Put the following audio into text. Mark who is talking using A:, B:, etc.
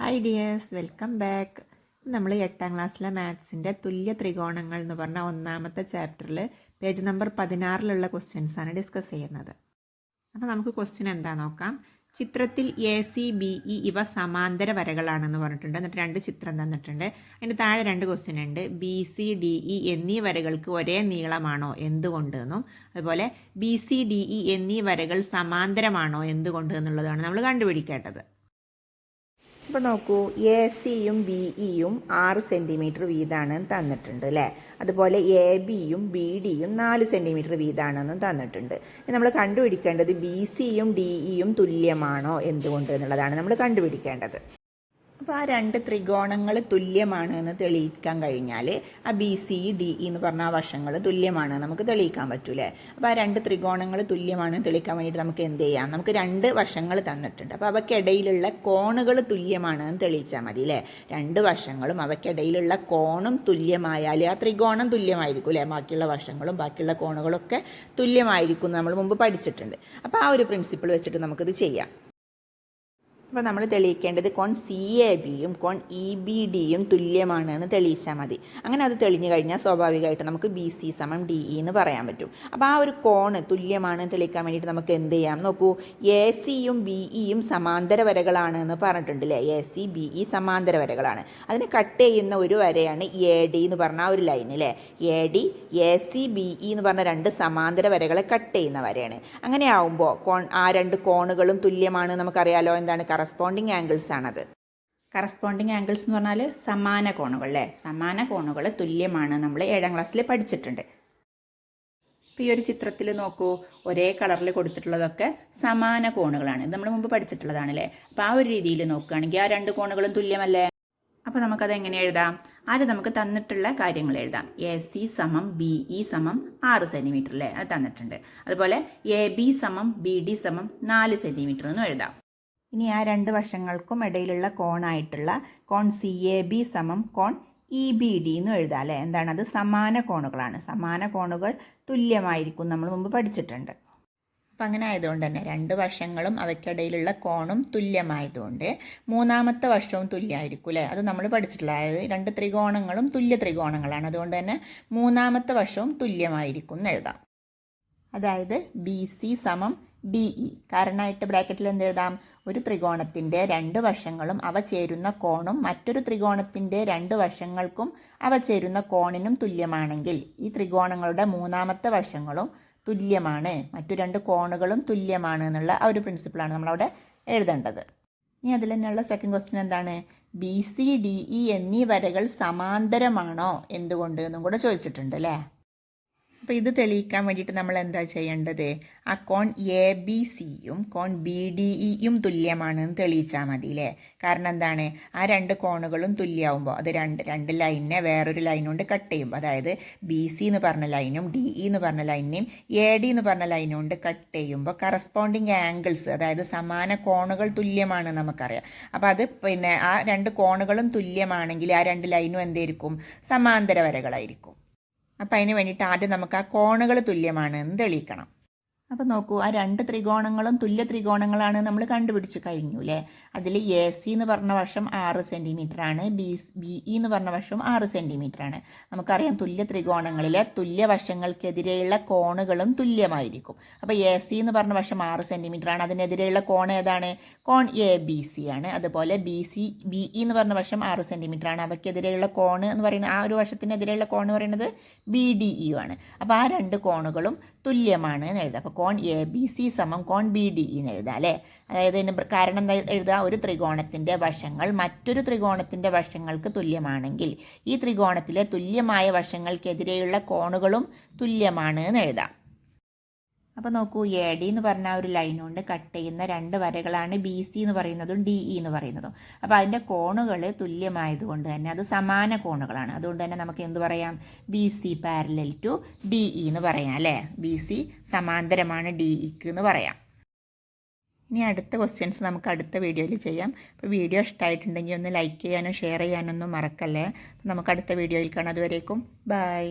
A: Hi dears welcome back നമ്മൾ എട്ടാം ക്ലാസ്സിലെ മാത്സിന്റെ തുല്യ ത്രികോണങ്ങൾ എന്ന് പറഞ്ഞ ഒന്നാമത്തെ ചാപ്റ്ററിൽ പേജ് നമ്പർ പതിനാറിലുള്ള ക്വസ്റ്റ്യൻസാണ് ഡിസ്കസ് ചെയ്യുന്നത്. അപ്പോൾ നമുക്ക് ക്വസ്റ്റ്യൻ എന്താ നോക്കാം. ചിത്രത്തിൽ എ സി ബി ഇ ഇവ സമാന്തര വരകളാണെന്ന് പറഞ്ഞിട്ടുണ്ട്. എന്നിട്ട് രണ്ട് ചിത്രം തന്നിട്ടുണ്ട്. അതിന്റെ താഴെ രണ്ട് ക്വസ്റ്റ്യൻ ഉണ്ട്. ബി സി ഡി ഇ എന്നീ വരകൾക്ക് ഒരേ നീളമാണോ? എന്തുകൊണ്ട് എന്നും അതുപോലെ ബി സി ഡി ഇ എന്നീ വരകൾ സമാന്തരമാണോ? എന്തുകൊണ്ട് എന്നുള്ളതാണ് നമ്മൾ കണ്ടുപിടിക്കേണ്ടത്. അപ്പോൾ നോക്കൂ എ സിയും ബി ഇയും ആറ് സെന്റിമീറ്റർ വീതമാണ് തന്നിട്ടുണ്ട് അല്ലേ അതുപോലെ എ ബിയും ബി ഡിയും നാല് സെന്റിമീറ്റർ വീതമാണെന്നും തന്നിട്ടുണ്ട്. നമ്മൾ കണ്ടുപിടിക്കേണ്ടത് ബി സിയും ഡി ഇയും തുല്യമാണോ എന്തുകൊണ്ട് എന്നുള്ളതാണ് നമ്മൾ കണ്ടുപിടിക്കേണ്ടത്. അപ്പോൾ ആ രണ്ട് ത്രികോണങ്ങൾ തുല്യമാണ് എന്ന് തെളിയിക്കാൻ കഴിഞ്ഞാൽ ആ ബി സി ഡി എന്ന് പറഞ്ഞ ആ വശങ്ങൾ തുല്യമാണ്. നമുക്ക് തെളിയിക്കാൻ പറ്റൂലേ? അപ്പോൾ ആ രണ്ട് ത്രികോണങ്ങൾ തുല്യമാണ് തെളിയിക്കാൻ വേണ്ടിയിട്ട് നമുക്ക് എന്ത് ചെയ്യാം? നമുക്ക് രണ്ട് വശങ്ങൾ തന്നിട്ടുണ്ട്. അപ്പോൾ അവയ്ക്കിടയിലുള്ള കോണുകൾ തുല്യമാണ് എന്ന് തെളിയിച്ചാൽ മതി അല്ലേ രണ്ട് വശങ്ങളും അവയ്ക്കിടയിലുള്ള കോണും തുല്യമായാൽ ആ ത്രികോണം തുല്യമായിരിക്കും അല്ലേ ബാക്കിയുള്ള വശങ്ങളും ബാക്കിയുള്ള കോണുകളൊക്കെ തുല്യമായിരിക്കും നമ്മൾ മുമ്പ് പഠിച്ചിട്ടുണ്ട്. അപ്പോൾ ആ ഒരു പ്രിൻസിപ്പിൾ വെച്ചിട്ട് നമുക്കിത് ചെയ്യാം. അപ്പോൾ നമ്മൾ തെളിയിക്കേണ്ടത് കോൺ സി എ ബിയും കോൺ ഇ ബി ഡിയും തുല്യമാണ് എന്ന് തെളിയിച്ചാൽ മതി. അങ്ങനെ അത് തെളിഞ്ഞു കഴിഞ്ഞാൽ സ്വാഭാവികമായിട്ട് നമുക്ക് ബി സി സമം ഡി ഇ എന്ന് പറയാൻ പറ്റും. അപ്പോൾ ആ ഒരു കോണ് തുല്യമാണ് തെളിയിക്കാൻ വേണ്ടിയിട്ട് നമുക്ക് എന്ത് ചെയ്യാം? നോക്കൂ എ സിയും ബി ഇയും സമാന്തര വരകളാണ് എന്ന് പറഞ്ഞിട്ടുണ്ട് അല്ലേ എ സി ബി ഇ സമാന്തര വരകളാണ്. അതിന് കട്ട് ചെയ്യുന്ന ഒരു വരയാണ് എ ഡി എന്ന് പറഞ്ഞ ആ ഒരു ലൈൻ അല്ലേ A D A C B E എന്ന് പറഞ്ഞ രണ്ട് സമാന്തര വരകളെ കട്ട് ചെയ്യുന്ന വരയാണ്. അങ്ങനെ ആവുമ്പോൾ കോൺ ആ രണ്ട് കോണുകളും തുല്യമാണ് നമുക്കറിയാലോ. എന്താണ്? കറസ്പോണ്ടിങ് ആംഗിൾസ് ആണത്. കറസ്പോണ്ടിങ് ആംഗിൾസ് എന്ന് പറഞ്ഞാൽ സമാന കോണുകൾ അല്ലേ? സമാന കോണുകൾ തുല്യമാണ് നമ്മൾ ഏഴാം ക്ലാസ്സിൽ പഠിച്ചിട്ടുണ്ട്. ഇപ്പോൾ ഈ ഒരു ചിത്രത്തിൽ നോക്കൂ ഒരേ കളറിൽ കൊടുത്തിട്ടുള്ളതൊക്കെ സമാന കോണുകളാണ്. നമ്മൾ മുമ്പ് പഠിച്ചിട്ടുള്ളതാണല്ലേ അപ്പോൾ ആ ഒരു രീതിയിൽ നോക്കുകയാണെങ്കിൽ ആ രണ്ട് കോണുകളും തുല്യമല്ലേ? അപ്പോൾ നമുക്കത് എങ്ങനെ എഴുതാം? ആദ്യം നമുക്ക് തന്നിട്ടുള്ള കാര്യങ്ങൾ എഴുതാം. എ സി സമം ബി ഇ സമം ആറ് സെന്റിമീറ്റർ അല്ലേ? അത് തന്നിട്ടുണ്ട്. അതുപോലെ എ ബി സമം ബി ഡി സമം നാല് സെന്റിമീറ്റർ എന്നും എഴുതാം. ഇനി ആ രണ്ട് വശങ്ങൾക്കും ഇടയിലുള്ള കോണായിട്ടുള്ള കോൺ സി എ ബി സമം കോൺ ഇ ബി ഡി എന്ന് എഴുതാം അല്ലേ? എന്താണ്? അത് സമാന കോണുകളാണ്. സമാന കോണുകൾ തുല്യമായിരിക്കും നമ്മൾ മുമ്പ് പഠിച്ചിട്ടുണ്ട്. അപ്പം അങ്ങനെ ആയതുകൊണ്ട് തന്നെ രണ്ട് വശങ്ങളും അവയ്ക്കിടയിലുള്ള കോണും തുല്യമായതുകൊണ്ട് മൂന്നാമത്തെ വശവും തുല്യമായിരിക്കും അല്ലേ? അത് നമ്മൾ പഠിച്ചിട്ടുള്ള അതായത് രണ്ട് ത്രികോണങ്ങളും തുല്യ ത്രികോണങ്ങളാണ്. അതുകൊണ്ട് തന്നെ മൂന്നാമത്തെ വശവും തുല്യമായിരിക്കും എന്ന് എഴുതാം. അതായത് ബി സി സമം ഡി ഇ. കാരണമായിട്ട് ബ്രാക്കറ്റിൽ എന്ത് എഴുതാം? ഒരു ത്രികോണത്തിന്റെ രണ്ട് വശങ്ങളും അവ ചേരുന്ന കോണും മറ്റൊരു ത്രികോണത്തിന്റെ രണ്ട് വശങ്ങൾക്കും അവ ചേരുന്ന കോണിനും തുല്യമാണെങ്കിൽ ഈ ത്രികോണങ്ങളുടെ മൂന്നാമത്തെ വശങ്ങളും തുല്യമാണ്. മറ്റു രണ്ട് കോണുകളും തുല്യമാണ് എന്നുള്ള ആ ഒരു പ്രിൻസിപ്പിളാണ് നമ്മളവിടെ എഴുതേണ്ടത്. ഇനി അതിൽ തന്നെയുള്ള സെക്കൻഡ് ക്വസ്റ്റ്യൻ എന്താണ്? ബി സി ഡി ഇ എന്നീ വരകൾ സമാന്തരമാണോ എന്തുകൊണ്ട് എന്നും കൂടെ ചോദിച്ചിട്ടുണ്ട് അല്ലേ? അപ്പോൾ ഇത് തെളിയിക്കാൻ വേണ്ടിയിട്ട് നമ്മൾ എന്താ ചെയ്യേണ്ടത്? ആ കോൺ എ ബി സിയും കോൺ ബി ഡി ഇയും തുല്യമാണെന്ന് തെളിയിച്ചാൽ മതി അല്ലേ കാരണം എന്താണ്? ആ രണ്ട് കോണുകളും തുല്യമാകുമ്പോൾ അത് രണ്ട് രണ്ട് ലൈനിനെ വേറൊരു ലൈൻ കൊണ്ട് കട്ട് ചെയ്യുമ്പോൾ അതായത് ബി സി എന്ന് പറഞ്ഞ ലൈനും ഡി ഇ എന്ന് പറഞ്ഞ ലൈനിനെയും എ ഡി എന്ന് പറഞ്ഞ ലൈനും കൊണ്ട് കട്ട് ചെയ്യുമ്പോൾ കറസ്പോണ്ടിങ് ആംഗിൾസ് അതായത് സമാന കോണുകൾ തുല്യമാണ് നമുക്കറിയാം. അപ്പോൾ അത് പിന്നെ ആ രണ്ട് കോണുകളും തുല്യമാണെങ്കിൽ ആ രണ്ട് ലൈനും എന്തായിരിക്കും സമാന്തര വരകളായിരിക്കും. അപ്പം അതിന് വേണ്ടിയിട്ട് ആദ്യം നമുക്ക് ആ കോണുകൾ തുല്യമാണ്. എന്ന് തെളിയിക്കണം അപ്പോൾ നോക്കൂ ആ രണ്ട് ത്രികോണങ്ങളും തുല്യ ത്രികോണങ്ങളാണ് നമ്മൾ കണ്ടുപിടിച്ചു കഴിഞ്ഞു അല്ലേ അതിൽ എ സി എന്ന് പറഞ്ഞ വശം ആറ് സെന്റിമീറ്റർ ആണ്. ബി ബി ഇ എന്ന് പറഞ്ഞ വശം ആറ് സെന്റിമീറ്റർ ആണ്. നമുക്കറിയാം തുല്യ ത്രികോണങ്ങളിലെ തുല്യ വശങ്ങൾക്കെതിരെയുള്ള കോണുകളും തുല്യമായിരിക്കും. അപ്പോൾ എ സി എന്ന് പറഞ്ഞ വശം ആറ് സെന്റിമീറ്റർ ആണ്. അതിനെതിരെയുള്ള കോൺ ഏതാണ്? കോൺ എ ബി സി ആണ്. അതുപോലെ ബി സി ബി ഇ എന്ന് പറഞ്ഞ വശം ആറ് സെന്റിമീറ്റർ ആണ്. അവയ്ക്കെതിരെയുള്ള കോണ് എന്ന് പറയുന്നത് ആ ഒരു വശത്തിനെതിരെയുള്ള കോൺ എന്ന് പറയുന്നത് ബി ഡി ഇ ആണ് അപ്പോൾ ആ രണ്ട് കോണുകളും തുല്യമാണ് എന്ന് എഴുതാം. അപ്പോൾ കോൺ എ ബി സി സമം കോൺ ബി ഡി എന്ന് എഴുതാം അല്ലേ? അതായത് ഇതിന് കാരണം എന്താ എഴുതാം ഒരു ത്രികോണത്തിന്റെ വശങ്ങൾ മറ്റൊരു ത്രികോണത്തിന്റെ വശങ്ങൾക്ക് തുല്യമാണെങ്കിൽ ഈ ത്രികോണത്തിലെ തുല്യമായ വശങ്ങൾക്കെതിരെയുള്ള കോണുകളും തുല്യമാണ് എന്ന് എഴുതാം. അപ്പോൾ നോക്കൂ എ ഡി എന്ന് പറഞ്ഞ ഒരു ലൈൻ കട്ട് ചെയ്യുന്ന രണ്ട് വരകളാണ് ബി സി എന്ന് പറയുന്നതും ഡി ഇ എന്ന് പറയുന്നതും. അപ്പോൾ അതിന്റെ കോണുകൾ തുല്യമായതുകൊണ്ട് തന്നെ അത് സമാന കോണുകളാണ്. അതുകൊണ്ട് തന്നെ നമുക്ക് എന്ത് പറയാം? B C parallel to D E എന്ന് പറയാം അല്ലേ? ബി സി സമാന്തരമാണ് ഡി ഇക്ക് എന്ന് പറയാം. ഇനി അടുത്ത ക്വസ്റ്റ്യൻസ് നമുക്ക് അടുത്ത വീഡിയോയിൽ ചെയ്യാം. അപ്പോൾ വീഡിയോ ഇഷ്ടമായിട്ടുണ്ടെങ്കിൽ ഒന്ന് ലൈക്ക് ചെയ്യാനോ ഷെയർ ചെയ്യാനൊന്നും മറക്കല്ലേ. നമുക്ക് അടുത്ത വീഡിയോയിൽ കാണാം. അതുവരേക്കും ബൈ